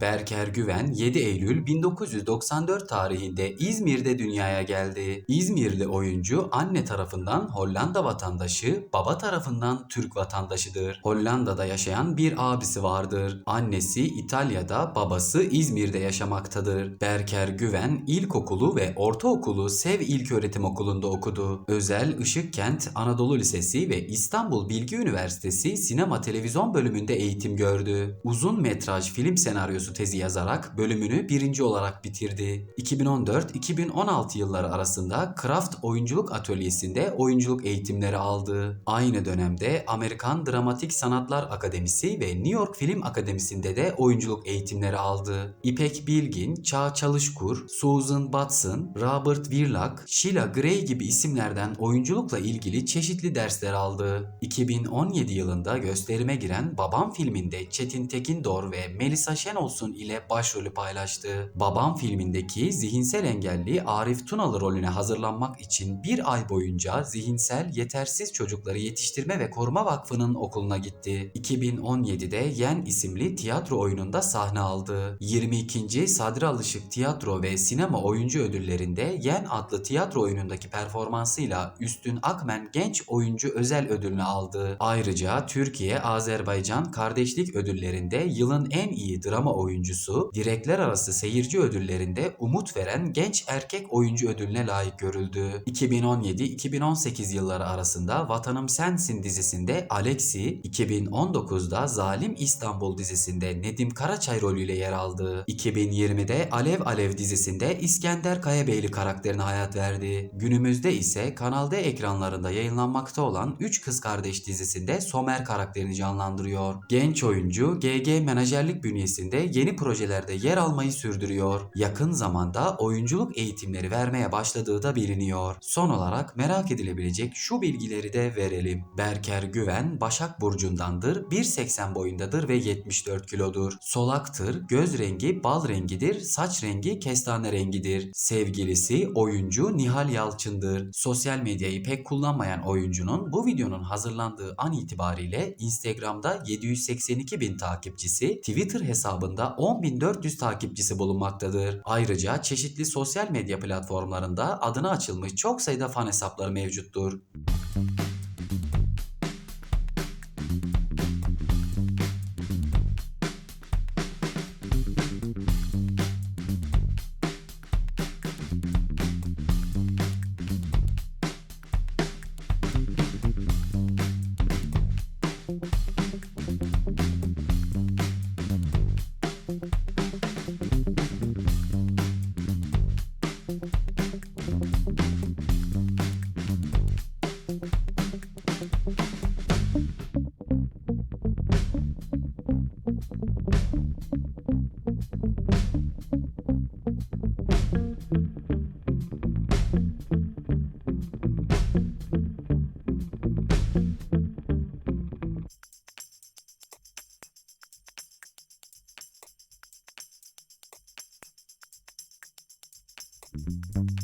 Berker Güven 7 Eylül 1994 tarihinde İzmir'de dünyaya geldi. İzmirli oyuncu anne tarafından Hollanda vatandaşı, baba tarafından Türk vatandaşıdır. Hollanda'da yaşayan bir abisi vardır. Annesi İtalya'da, babası İzmir'de yaşamaktadır. Berker Güven ilkokulu ve ortaokulu Sev İlköğretim Okulu'nda okudu. Özel Işıkkent Anadolu Lisesi ve İstanbul Bilgi Üniversitesi Sinema Televizyon bölümünde eğitim gördü. Uzun metraj film senaryosu tezi yazarak bölümünü birinci olarak bitirdi. 2014-2016 yılları arasında Kraft Oyunculuk Atölyesi'nde oyunculuk eğitimleri aldı. Aynı dönemde Amerikan Dramatik Sanatlar Akademisi ve New York Film Akademisi'nde de oyunculuk eğitimleri aldı. İpek Bilgin, Çağ Çalışkur, Susan Batson, Robert Wirlak, Sheila Gray gibi isimlerden oyunculukla ilgili çeşitli dersler aldı. 2017 yılında gösterime giren Babam filminde Çetin Tekindor ve Melisa Şenolsun ile başrolü paylaştı. Babam filmindeki zihinsel engelli Arif Tunalı rolüne hazırlanmak için bir ay boyunca zihinsel yetersiz çocukları yetiştirme ve koruma vakfının okuluna gitti. 2017'de Yen isimli tiyatro oyununda sahne aldı. 22. Sadri Alışık Tiyatro ve Sinema Oyuncu Ödülleri'nde Yen adlı tiyatro oyunundaki performansıyla Üstün Akmen Genç Oyuncu Özel Ödülünü aldı. Ayrıca Türkiye-Azerbaycan Kardeşlik Ödülleri'nde yılın en iyi drama oyuncusu, direkler arası seyirci ödüllerinde umut veren genç erkek oyuncu ödülüne layık görüldü. 2017-2018 yılları arasında Vatanım Sensin dizisinde Alexi, 2019'da Zalim İstanbul dizisinde Nedim Karaçay rolüyle yer aldı. 2020'de Alev Alev dizisinde İskender Kayabeyli karakterine hayat verdi. Günümüzde ise Kanal D ekranlarında yayınlanmakta olan Üç Kız Kardeş dizisinde Somer karakterini canlandırıyor. Genç oyuncu GG menajerlik bünyesinde yeni projelerde yer almayı sürdürüyor. Yakın zamanda oyunculuk eğitimleri vermeye başladığı da biliniyor. Son olarak merak edilebilecek şu bilgileri de verelim. Berker Güven Başak Burcu'ndandır, 1.80 boyundadır ve 74 kilodur. Solaktır, göz rengi bal rengidir, saç rengi kestane rengidir. Sevgilisi oyuncu Nihal Yalçın'dır. Sosyal medyayı pek kullanmayan oyuncunun bu videonun hazırlandığı an itibariyle Instagram'da 782 bin takipçisi, Twitter hesabında 10.400 takipçisi bulunmaktadır. Ayrıca çeşitli sosyal medya platformlarında adına açılmış çok sayıda fan hesapları mevcuttur. Thank mm -hmm. you.